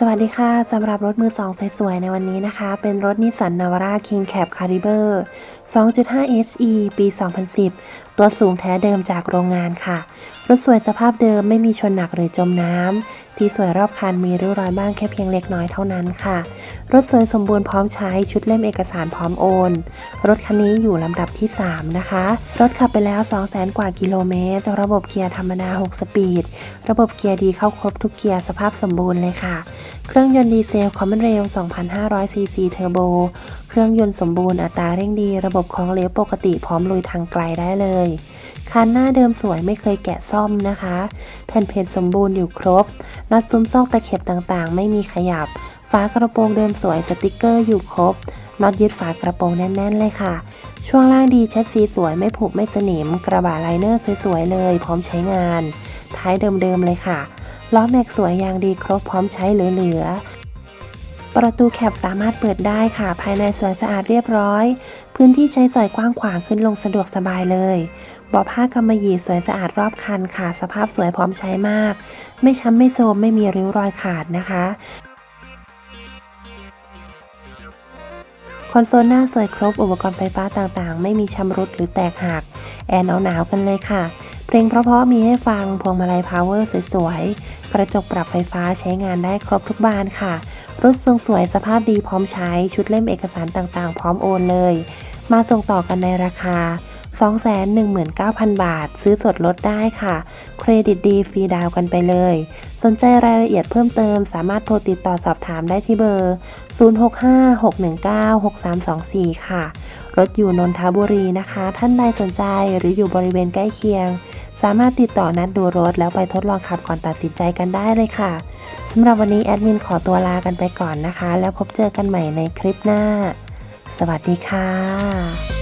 สวัสดีค่ะสำหรับรถมือสองสวยๆในวันนี้นะคะ เป็นรถนิสสันนาวาร่าคิงแคปคาริเบอร์2.5 SE ปี 2010 ตัวสูงแท้เดิมจากโรงงานค่ะ รถสวยสภาพเดิมไม่มีชนหนักหรือจมน้ำสีสวยรอบคันมีริ้วรอยบ้างแค่เพียงเล็กน้อยเท่านั้นค่ะ รถสวยสมบูรณ์พร้อมใช้ชุดเล่มเอกสารพร้อมโอน รถคันนี้อยู่ลำดับที่ 3 นะคะ รถขับไปแล้ว 200,000กว่ากิโลเมตร ระบบเกียร์ธรรมดา 6 สปีด ระบบเกียร์ดีเข้าครบทุกเกียร์สภาพสมบูรณ์เลยค่ะ เครื่องยนต์ดีเซลคอมมอนเรล2,500ซีซีเทอร์โบ เครื่องยนต์สมบูรณ์อัตราเร่งดี ระบบของเหลวปกติพร้อมลุยทางไกลได้เลยคันหน้าเดิมสวยไม่เคยแกะซ่อมนะคะ แผ่นเพจสมบูรณ์อยู่ครบน็อตซุ้มซอกตะเข็บต่างๆ ไม่มีขยับ ฝากระโปรงเดิมสวยสติกเกอร์อยู่ครบน็อตยึดฝากระโปรงแน่นๆเลยค่ะ ช่วงล่างดีแชสซีสวยไม่ผุไม่สนิม กระบะไลเนอร์สวยๆเลย พร้อมใช้งาน ท้ายเดิมๆเลยค่ะล้อแม็กสวยยางดีครบพร้อมใช้เหลือๆประตูแคปสามารถเปิดได้ค่ะ ภายในสวยสะอาดเรียบร้อย พื้นที่ใช้สอยกว้างขวางขึ้นลงสะดวกสบายเลยบาะผ้ากำมะหยี่สวยสะอาดรอบคันค่ะ สภาพสวยพร้อมใช้มาก ไม่ช้ำไม่โทมไม่มีริ้วรอยขาดนะคะ คอนโซลหน้าสวยครบอุปกรณ์ไฟฟ้าต่างๆ ไม่มีชำรุดหรือแตกหัก แอร์หนาวๆกันเลยค่ะ เพลงเพราะๆมีให้ฟังพวงมาลัยพาวเวอร์สวยๆ กระจกปรับไฟฟ้าใช้งานได้ครบทุกบานค่ะ รถทรงสวยสภาพดีพร้อมใช้ชุดเล่มเอกสารต่างๆ พร้อมโอนเลย มาส่งต่อกันในราคา 219,000 บาท ซื้อสดลดได้ค่ะ เครดิตดีฟรีดาวกันไปเลย สนใจรายละเอียดเพิ่มเติมสามารถโทรติดต่อสอบถามได้ที่เบอร์ 0656196324 ค่ะ รถอยู่นนทบุรีนะคะ ท่านใดสนใจหรืออยู่บริเวณใกล้เคียง สามารถติดต่อนัดดูรถแล้วไปทดลองขับก่อนตัดสินใจกันได้เลยค่ะสำหรับวันนี้แอดมินขอตัวลากันไปก่อนนะคะ แล้วพบเจอกันใหม่ในคลิปหน้า สวัสดีค่ะ